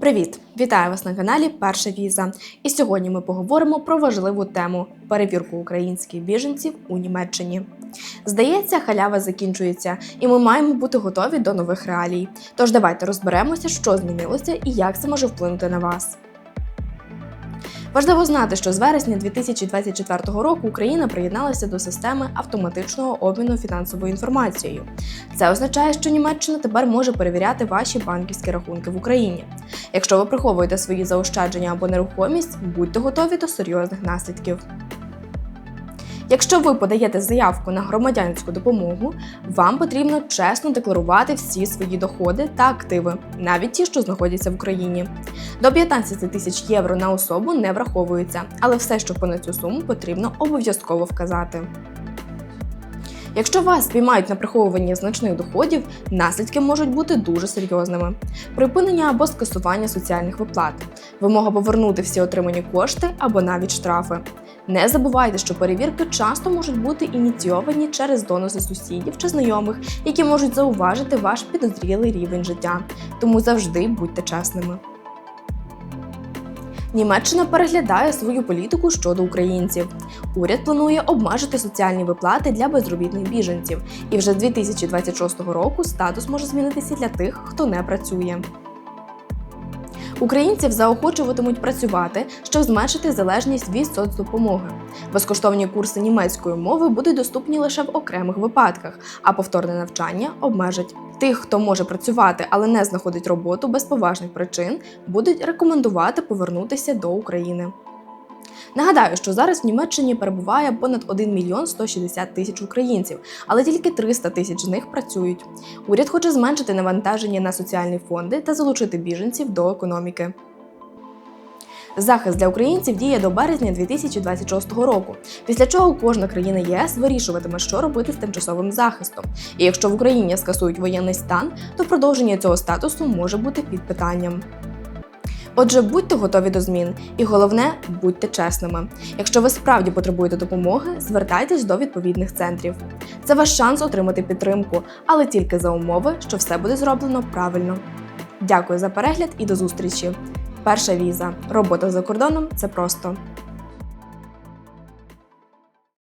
Привіт! Вітаю вас на каналі Перша Віза. І сьогодні ми поговоримо про важливу тему перевірку українських біженців у Німеччині. Здається, халява закінчується, і ми маємо бути готові до нових реалій. Тож давайте розберемося, що змінилося і як це може вплинути на вас. Важливо знати, що з вересня 2024 року Україна приєдналася до системи автоматичного обміну фінансовою інформацією. Це означає, що Німеччина тепер може перевіряти ваші банківські рахунки в Україні. Якщо ви приховуєте свої заощадження або нерухомість, будьте готові до серйозних наслідків. Якщо ви подаєте заявку на громадянську допомогу, вам потрібно чесно декларувати всі свої доходи та активи, навіть ті, що знаходяться в Україні. До 15 тисяч євро на особу не враховується, але все, що понад цю суму, потрібно обов'язково вказати. Якщо вас спіймають на приховуванні значних доходів, наслідки можуть бути дуже серйозними: припинення або скасування соціальних виплат, вимога повернути всі отримані кошти або навіть штрафи. Не забувайте, що перевірки часто можуть бути ініційовані через доноси сусідів чи знайомих, які можуть зауважити ваш підозрілий рівень життя. Тому завжди будьте чесними. Німеччина переглядає свою політику щодо українців. Уряд планує обмежити соціальні виплати для безробітних біженців, і вже з 2026 року статус може змінитися для тих, хто не працює. Українців заохочуватимуть працювати, щоб зменшити залежність від соцдопомоги. Безкоштовні курси німецької мови будуть доступні лише в окремих випадках, а повторне навчання обмежать. Тих, хто може працювати, але не знаходить роботу без поважних причин, будуть рекомендувати повернутися до України. Нагадаю, що зараз в Німеччині перебуває понад 1 мільйон 160 тисяч українців, але тільки 300 тисяч з них працюють. Уряд хоче зменшити навантаження на соціальні фонди та залучити біженців до економіки. Захист для українців діє до березня 2026 року, після чого кожна країна ЄС вирішуватиме, що робити з тимчасовим захистом. І якщо в Україні скасують воєнний стан, то продовження цього статусу може бути під питанням. Отже, будьте готові до змін, і головне, будьте чесними. Якщо ви справді потребуєте допомоги, звертайтесь до відповідних центрів. Це ваш шанс отримати підтримку, але тільки за умови, що все буде зроблено правильно. Дякую за перегляд і до зустрічі! Перша віза. Робота за кордоном це просто.